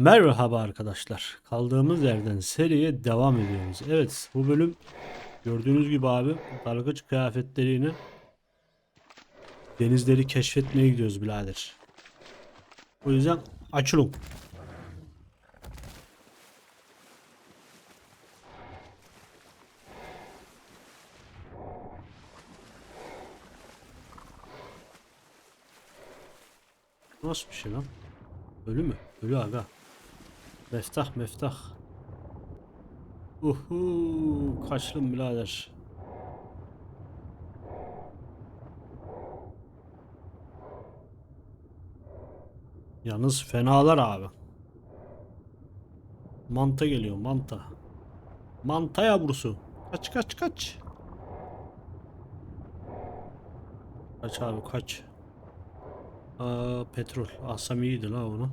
Merhaba arkadaşlar. Kaldığımız yerden seriye devam ediyoruz. Evet bu bölüm gördüğünüz gibi abi dalgıç kıyafetleriyle denizleri keşfetmeye gidiyoruz birader. O yüzden açılın. Nasıl bir şey lan? Ölü mü? Ölü aga. Meftah meftah. Uhu kaçlım birader. Yalnız fenalar abi. Manta geliyor manta. Manta yavrusu. Kaç kaç kaç. Kaç abi kaç. Aa, petrol. Asam iyiydi la onu.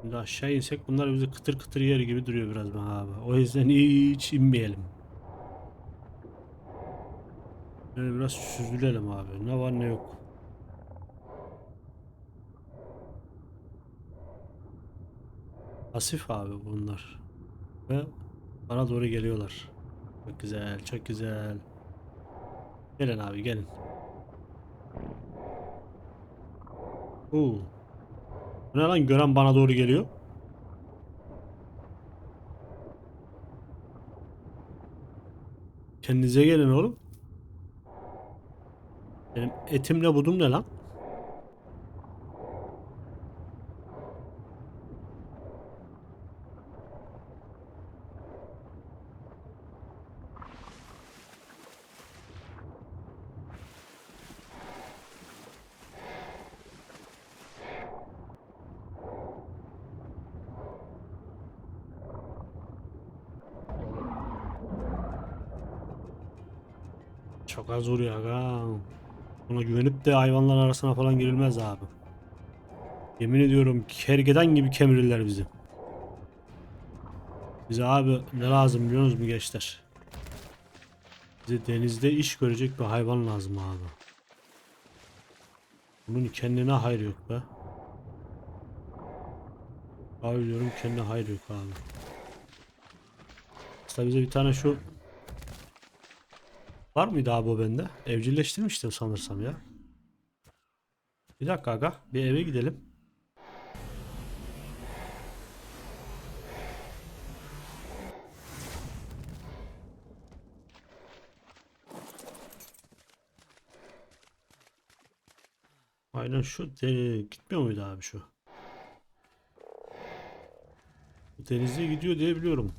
Şimdi aşağı insek bunlar bizi kıtır kıtır yer gibi duruyor biraz bana abi. O yüzden hiç inmeyelim. Böyle biraz süzülelim abi. Ne var ne yok. Pasif abi bunlar. Ve bana doğru geliyorlar. Çok güzel, çok güzel. Gelin abi gelin. Oo. Ne lan gören bana doğru geliyor. Kendinize gelin oğlum. Benim etimle budum ne lan? Çok az vuruyor aga. Buna güvenip de hayvanların arasına falan girilmez abi. Yemin ediyorum kergeden gibi kemirirler bizi. Bize abi ne lazım biliyor musunuz mu gençler? Bize denizde iş görecek bir hayvan lazım abi. Bunun kendine hayır yok be. Abi diyorum kendine hayır yok abi. Aslında bize bir tane şu Var mıydı abi o bende? Evcilleştirmiştim sanırsam ya. Bir dakika aga. Bir eve gidelim. Aynen şu de, gitmiyor muydu abi şu? Denize gidiyor diye biliyorum.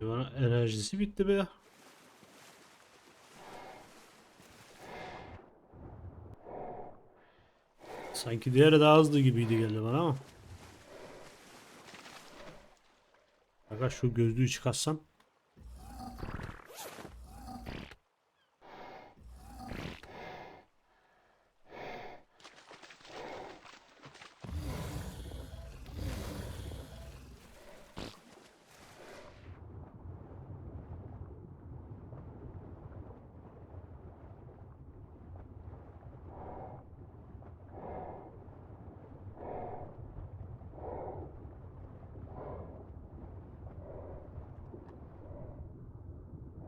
Bana enerjisi bitti be. Sanki diğeri daha hızlı gibiydi geldi bana ama. Aga şu gözlüğü çıkarsam.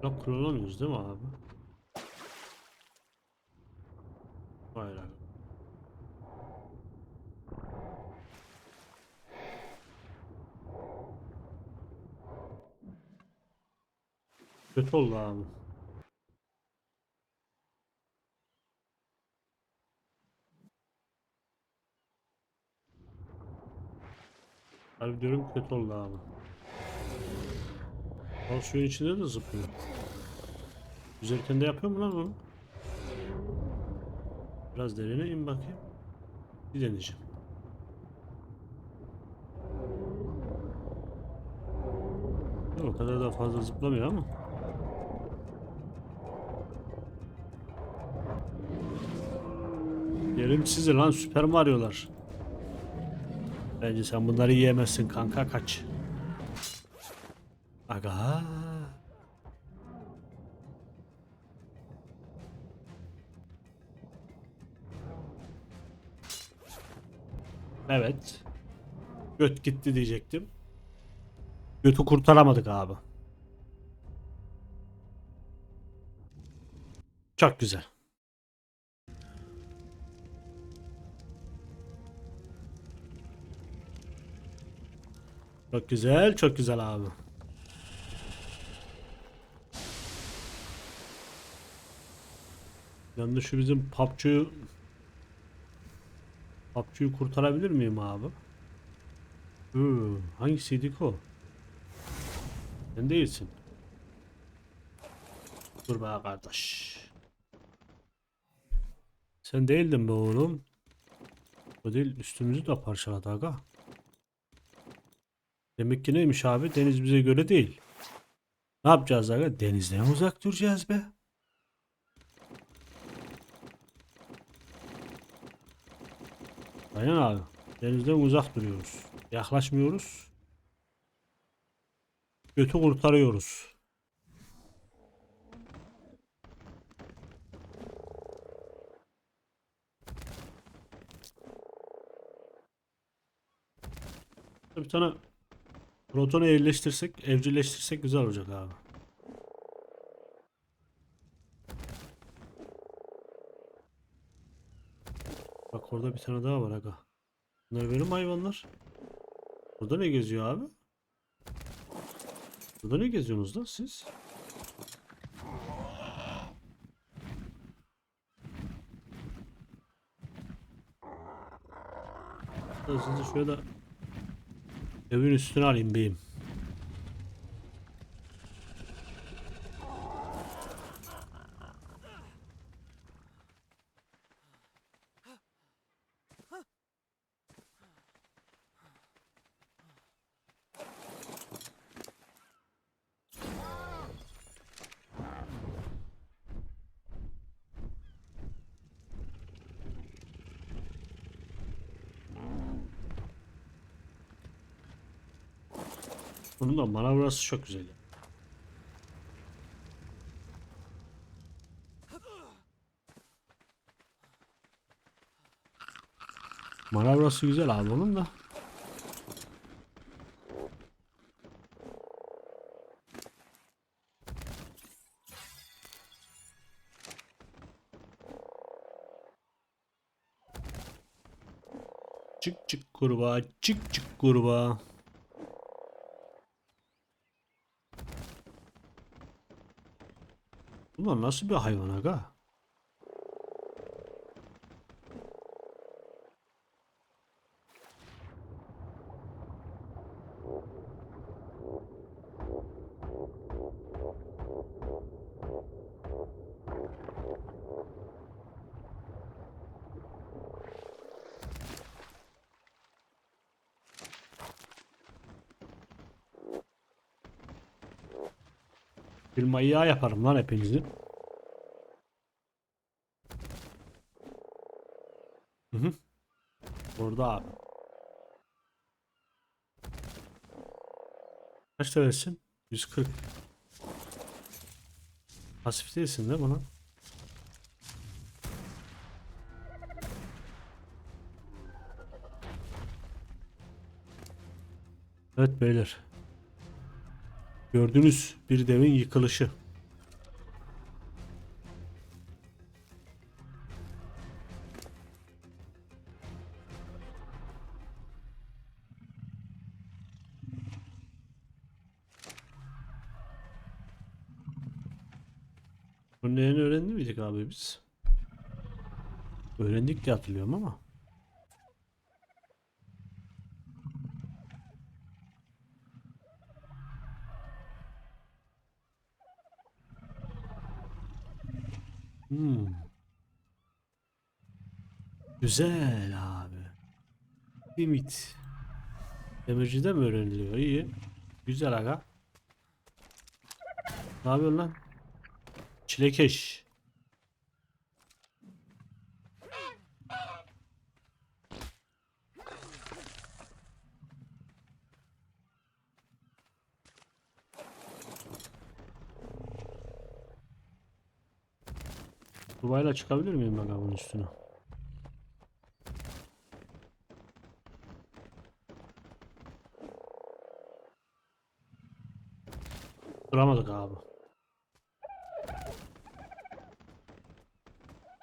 Yok kullanamıyoruz değil mi abi? Hayır abi. Kötü oldu abi. Harbi diyorum kötü oldu abi. Lan suyun içinde de zıplıyor. Üzerken de yapıyor mu lan bunu? Biraz derine in bakayım. Bir deneyeceğim. O kadar da fazla zıplamıyor ama. Yerim sizi lan Süper Mario'lar. Bence sen bunları yiyemezsin kanka kaç. Aga. Evet. Göt gitti diyecektim. Götü kurtaramadık abi. Çok güzel. Çok güzel, çok güzel abi. Yalnız şu bizim PUBG'yu PUBG'yi kurtarabilir miyim abi? Hı, hangisiydi o? Sen değilsin. Dur be kardeş. Sen değildin be oğlum. O değil üstümüzü de parçaladı aga. Demek ki neymiş abi? Deniz bize göre değil. Ne yapacağız aga? Denizden uzak duracağız be. Aynen abi. Denizden uzak duruyoruz. Yaklaşmıyoruz. Götü kurtarıyoruz. Bir tane protonu evleştirsek, evcilleştirsek güzel olacak abi. Bak orada bir tane daha var aga. Bunlar benim hayvanlar. Burada ne geziyor abi? Burada ne geziyorsunuz lan siz? Da Sizi şöyle evin üstüne alayım beyim. Bunun da manavrası çok güzel. Manavrası güzel abi onun da. Çık çık kurbağa, çık çık kurbağa. Bunlar nasıl bir hayvan aga? Bir manyağı yaparım lan hepinizi. Hı hı. Orada abi. Kaç versin? 140. Pasif değilsin değil mi lan? Evet beyler. Gördüğünüz bir devin yıkılışı. Neyini öğrendi miydik abi biz? Öğrendik diye hatırlıyorum ama. Hmm. Güzel abi. Limit. Demircide mi öğreniliyor? İyi. Güzel aga. Ne yapıyorsun lan? Çilekeş. Dubayla çıkabilir miyim bak bunun üstüne? Duramadık abi.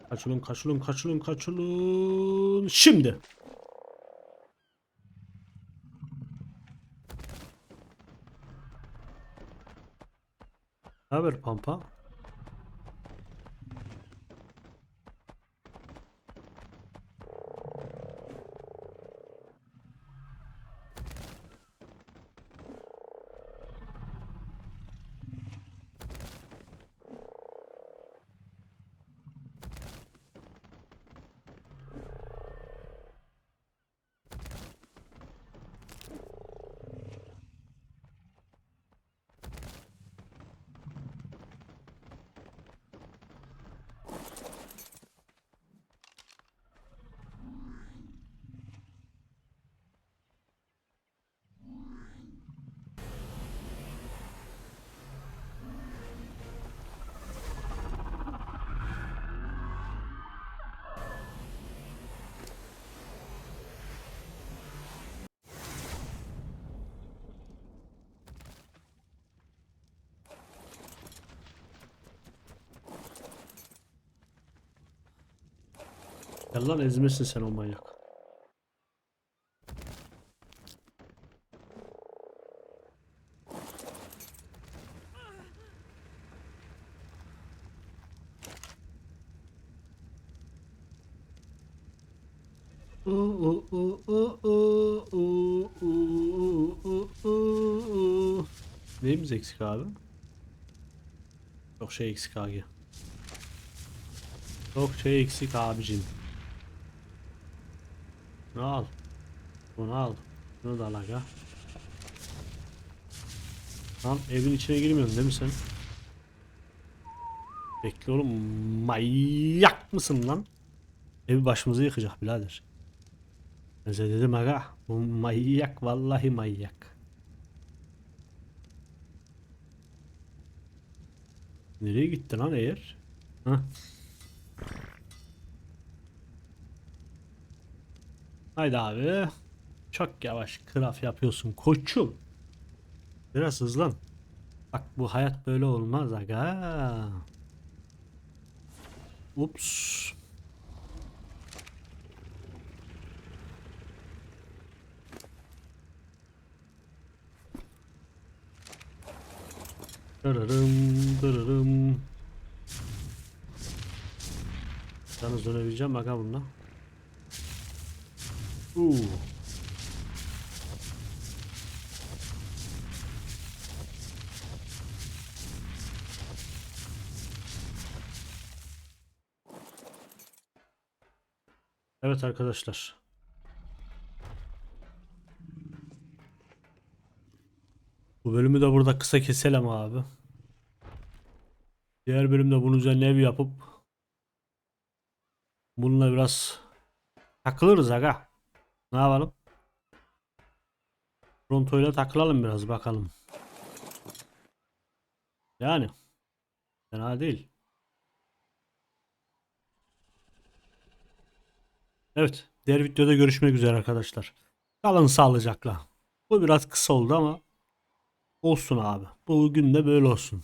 Kaçılın kaçılın kaçılın kaçılın. Şimdi. Haber Pampa? Gel lan ezmesin sen o manyak. Neyimiz eksik abi? Çok şey eksik abi. Çok şey eksik abicim. Bunu al. Bunu al. Bunu da al aga. Lan evin içine girmiyorsun değil mi sen? Bekle oğlum. Manyak mısın lan? Evi başımıza yıkacak birader. Ben size dedim aga. Bu manyak vallahi manyak. Nereye gitti lan eğer? Hah. Haydi abi. Çok yavaş kraf yapıyorsun koçum. Biraz hızlan. Bak bu hayat böyle olmaz aga. Ups. Dırırım dırırım. Yalnız dönebileceğim aga bununla. Uuu. Evet arkadaşlar. Bu bölümü de burada kısa keselim abi. Diğer bölümde bunun üzerine ev yapıp bununla biraz takılırız aga. Ne yapalım? Toronto'yla takılalım biraz bakalım. Yani fena değil. Evet, diğer videoda görüşmek üzere arkadaşlar. Kalın sağlıcakla. Bu biraz kısa oldu ama olsun abi. Bugün de böyle olsun.